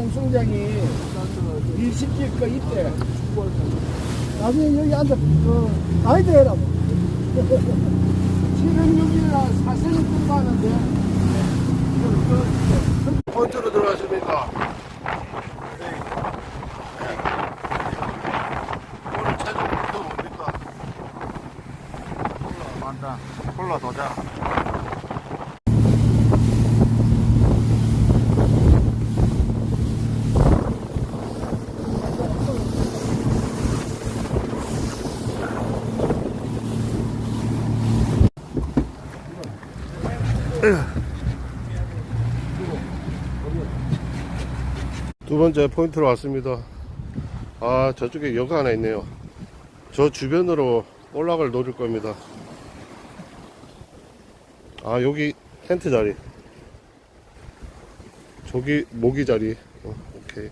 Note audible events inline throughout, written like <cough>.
총수장이 20개 거 있대. 나중에 여기 앉아, 그, 가이드 해라. 뭐. 7월 6일날 사생이 끝나는데, 포인트로 들어가십니까? 오늘 최종 목표 뭡니까? 맞다. 콜라 도장. 두 번째 포인트로 왔습니다. 아, 저쪽에 여가 하나 있네요. 저 주변으로 올라갈 노릴 겁니다. 아, 여기 텐트 자리. 저기 모기 자리. 어, 오케이.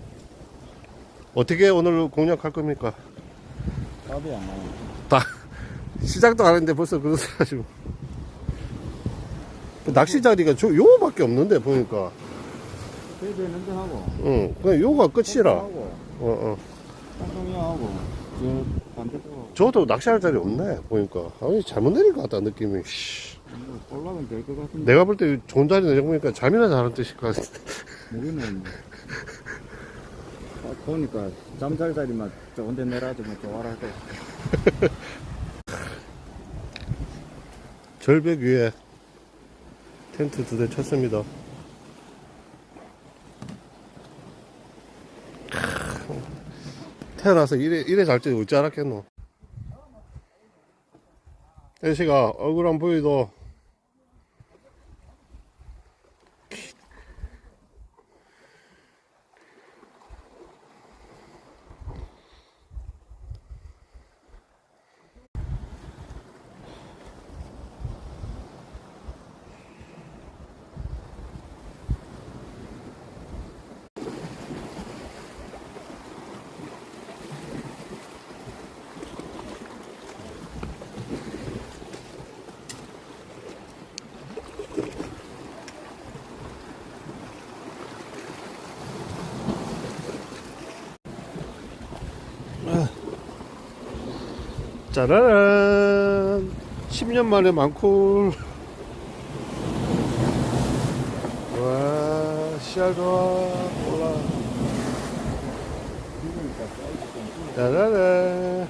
어떻게 오늘 공략할 겁니까? 답이 안 나와. 다 <laughs> 시작도 안 했는데 벌써 그러하시고 낚시 자리가 저 요거밖에 없는데 보니까 그래도 있는데 하고. 응 그냥 요거가 끝이라. 어어 쌍둥이하고. 저 반대쪽. 저도 낚시할 자리 없네 보니까 아니 잘못 내린 것 같다 느낌이 씨. 올라가면 될 것 같은데. 내가 볼 때 좋은 자리 내려 보니까 잠이나 자는 뜻일 것 같은데 무기는. 아, 보니까 잠잘 자리만 좋은 데 내려주면 좋아라 할 때. <laughs> 절벽 위에 텐트 두 대 쳤습니다. 태어나서 이래, 이래 잘때 어찌 알았겠노? 댄시가 얼굴 안 보이도 짜라란. 10년 만에 많고 와 시야 좋아 올라. 짜라란